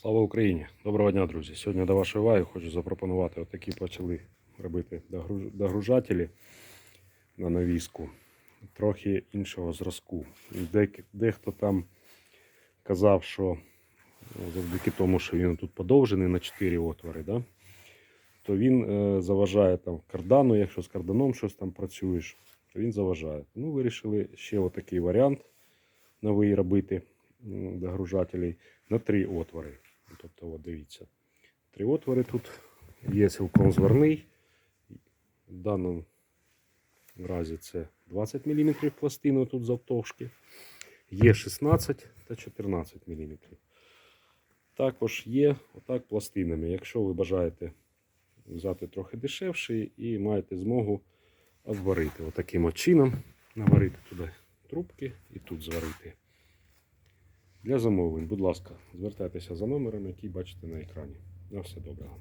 Слава Україні! Доброго дня, друзі! Сьогодні до вашої уваги хочу запропонувати отакі почали робити догружателі на навіску. Трохи іншого зразку. Дехто там казав, що ну, завдяки тому, що він тут подовжений на 4 отвори, да? то він е, заважає там кардану, якщо з карданом щось там працюєш, то він заважає. Ну, вирішили ще отакий варіант новий робити догружателей на три отвори. Тобто, от дивіться, три отвори тут є цілком зверний. В даному разі це 20 мм пластини тут завтовшки. Є 16 та 14 мм. Також є отак пластинами. Якщо ви бажаєте взяти трохи дешевший і маєте змогу обварити. Отаким от чином наварити туди трубки і тут зварити. Для замовлень, будь ласка, звертайтеся за номером, який бачите на екрані. На все доброго.